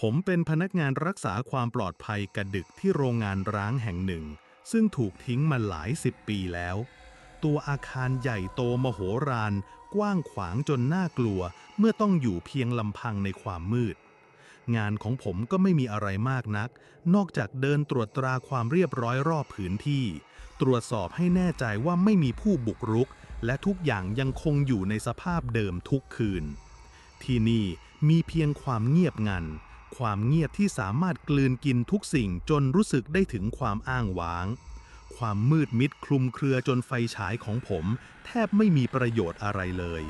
ผมเป็นพนักงานรักษาความปลอดภัยกระดึกที่โรงงานร้างแห่งหนึ่ง ซึ่งถูกทิ้งมาหลายสิบปีแล้ว ตัวอาคารใหญ่โตมโหฬารกว้างขวางจนน่ากลัว เมื่อต้องอยู่เพียงลำพังในความมืด งานของผมก็ไม่มีอะไรมากนัก นอกจากเดินตรวจตราความเรียบร้อยรอบผืนที่ ตรวจสอบให้แน่ใจว่าไม่มีผู้บุกรุก และทุกอย่างยังคงอยู่ในสภาพเดิมทุกคืน ที่นี่มีเพียงความเงียบงัน ความเงียบที่สามารถกลืนกินทุกสิ่งจนรู้สึกได้ถึงความอ้างว้าง ความมืดมิดคลุมเครือจนไฟฉายของผม แทบไม่มีประโยชน์อะไรเลย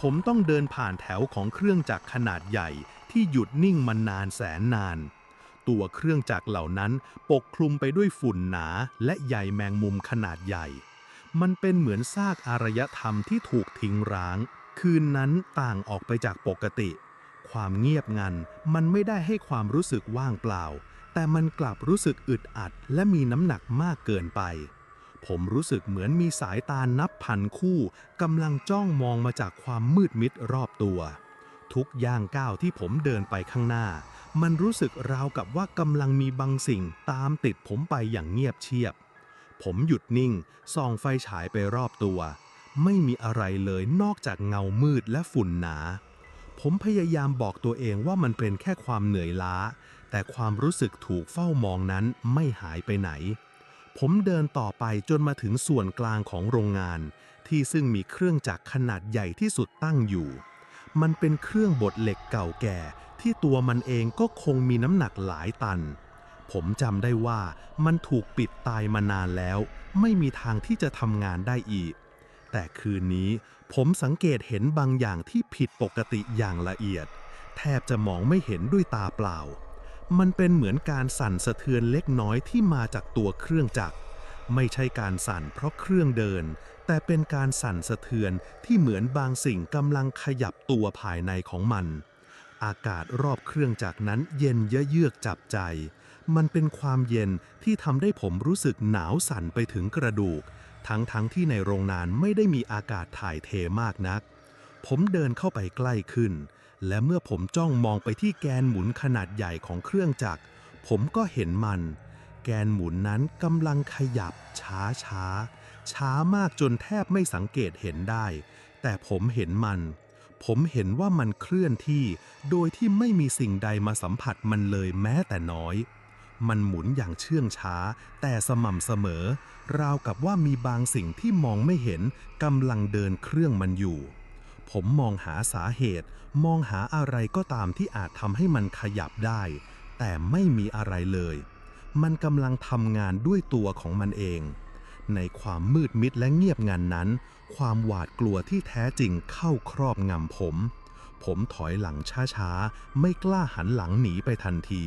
ผมต้องเดินผ่านแถวของเครื่องจักรขนาดใหญ่ที่หยุดนิ่งมานานแสนนาน ตัวเครื่องจักรเหล่านั้นปกคลุมไปด้วยฝุ่นหนาและใยแมงมุมขนาดใหญ่ มันเป็นเหมือนซากอารยธรรมที่ถูกทิ้งร้าง คืนนั้นต่างออกไปจากปกติ ความเงียบงันมันไม่ได้ให้ความรู้สึกว่างเปล่า แต่มันกลับรู้สึกอึดอัด และมีน้ำหนักมากเกินไป ผมรู้สึกเหมือนมีสายตานับพันคู่กำลังจ้องมองมาจากความมืดมิดรอบตัว ทุกย่างก้าวที่ผมเดินไปข้างหน้า มันรู้สึกราวกับว่ากำลังมีบางสิ่งตามติดผมไปอย่างเงียบเชียบ ผมหยุดนิ่งส่องไฟฉายไปรอบตัว ไม่มีอะไรเลยนอกจากเงามืดและฝุ่นหนา ผมพยายามบอกตัวเองว่ามันเป็นแค่ความเหนื่อยล้า แต่ความรู้สึกถูกเฝ้ามองนั้นไม่หายไปไหน ผมเดินต่อไปจนมาถึงส่วนกลางของโรงงาน ที่ซึ่งมีเครื่องจักรขนาดใหญ่ที่สุดตั้งอยู่ มันเป็นเครื่องบดเหล็กเก่าแก่ ที่ตัวมันเองก็คงมีน้ำหนักหลายตัน ผมจำได้ว่ามันถูกปิดตายมานานแล้ว ไม่มีทางที่จะทำงานได้อีก แต่คืนนี้ผมสังเกตเห็นบางอย่างที่ผิดปกติอย่างละเอียด แทบจะมองไม่เห็นด้วยตาเปล่า มันเป็นเหมือนการสั่นสะเทือนเล็กน้อยที่มาจากตัวเครื่องจักร ไม่ใช่การสั่นเพราะเครื่องเดิน แต่เป็นการสั่นสะเทือนที่เหมือนบางสิ่งกำลังขยับตัวภายในของมัน อากาศรอบเครื่องจักรนั้นเย็นเยือกจับใจ มันเป็นความเย็นที่ทำให้ผมรู้สึกหนาวสั่นไปถึงกระดูก ทั้งๆทที่ในโรงงานไม่ได้มีอากาศถ่ายเทมากนัก ผมเดินเข้าไปใกล้ขึ้น และเมื่อผมจ้องมองไปที่แกนหมุนขนาดใหญ่ของเครื่องจักร ผมก็เห็นมัน แกนหมุนนั้นกำลังขยับช้าช้าๆช้ามากจนแทบไม่สังเกตเห็นได้ แต่ผมเห็นมัน ผมเห็นว่ามันเคลื่อนที่ โดยที่ไม่มีสิ่งใดมาสัมผัสมันเลยแม้แต่น้อย มันหมุนอย่างเชื่องช้า แต่สม่ำเสมอ ราวกับว่ามีบางสิ่งที่มองไม่เห็นกำลังเดินเครื่องมันอยู่ ผมมองหาสาเหตุ มองหาอะไรก็ตามที่อาจทำให้มันขยับได้ แต่ไม่มีอะไรเลย มันกำลังทำงานด้วยตัวของมันเอง ในความมืดมิดและเงียบงันนั้น ความหวาดกลัวที่แท้จริงเข้าครอบงำผม ผมถอยหลังช้าๆ ไม่กล้าหันหลังหนีไปทันที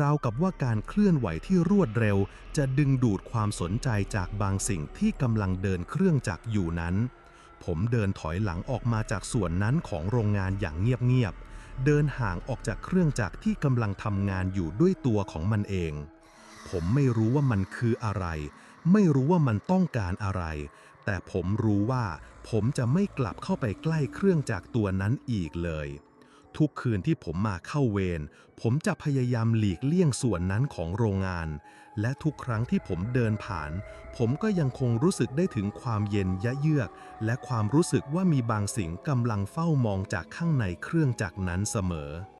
ราวกับว่าการเคลื่อนไหวที่รวดเร็ว จะดึงดูดความสนใจจากบางสิ่งที่กำลังเดินเครื่องจักรอยู่นั้น ผมเดินถอยหลังออกมาจากส่วนนั้นของโรงงานอย่างเงียบๆ เดินห่างออกจากเครื่องจักรที่กำลังทำงานอยู่ด้วยตัวของมันเอง ผมไม่รู้ว่ามันคืออะไร ไม่รู้ว่ามันต้องการอะไร แต่ผมรู้ว่าผมจะไม่กลับเข้าไปใกล้เครื่องจักตัวนั้นอีกเลย ทุกคืนที่ผมมาเข้าเวร ผมจะพยายามหลีกเลี่ยงส่วนนั้นของโรงงาน และทุกครั้งที่ผมเดินผ่าน ผมก็ยังคงรู้สึกได้ถึงความเย็นยะเยือก และความรู้สึกว่ามีบางสิ่งกำลังเฝ้ามองจากข้างในเครื่องจักรนั้นเสมอ